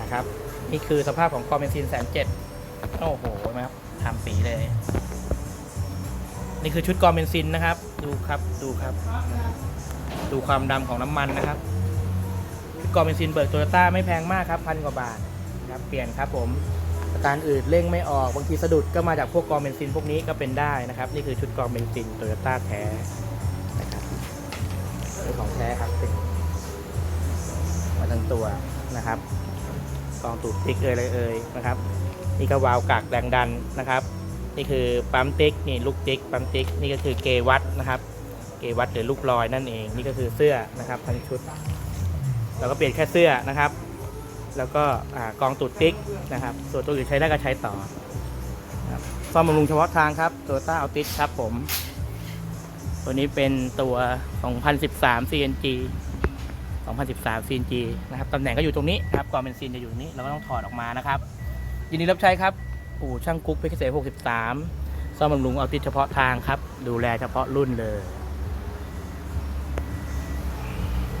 นะครับ นี่คือสภาพของกอเบนซินแสนเจ็ดโอ้โหเห็นไหมครับทำสีเลย นี่คือชุดกอเบนซินนะครับ ดูครับดูครับ ดูความดำของน้ำมันนะครับชุดกอเบนซินเบิกโตโยต้าไม่แพงมากครับพันกว่าบาทครับเปลี่ยนครับผมอาการอืดเร่งไม่ออกบางทีสะดุดก็มาจากพวกกอเบนซินพวกนี้ก็เป็นได้นะครับ นี่คือชุดกอเบนซินโตโยต้าแท้นะครับนี่ของแท้ครับเป็น ทั้งตัวนะครับกองตูดติ๊กเอ่ยอะไรเอ่ยนะครับ นี่ก็วาล์วกากแรงดันนะครับ นี่คือปั๊มติ๊กนี่ลูกติ๊กปั๊มติ๊กนี่ก็คือเกวัตนะครับ เกวัตหรือลูกลอยนั่นเอง นี่ก็คือเสื้อนะครับทั้งชุดเราก็เปลี่ยนแค่เสื้อนะครับ แล้วก็กองตูดติ๊กนะครับ ส่วนตัวอื่นใช้ได้ก็ใช้ต่อซ่อมบำรุงเฉพาะทางครับตัวต้าเอาติสครับผม ตัวนี้เป็นตัว 2013 CNG 2013 CNG นะครับตำแหน่งก็อยู่ตรงนี้นะครับกองเบนซินจะอยู่ตรงนี้เราก็ต้องถอดออกมานะครับ ยินดีรับใช้ครับอู่ช่างกุ๊กเพชรเกษม63ซ่อมบำรุงเอาติดเฉพาะทางครับ ดูแลเฉพาะรุ่นเลย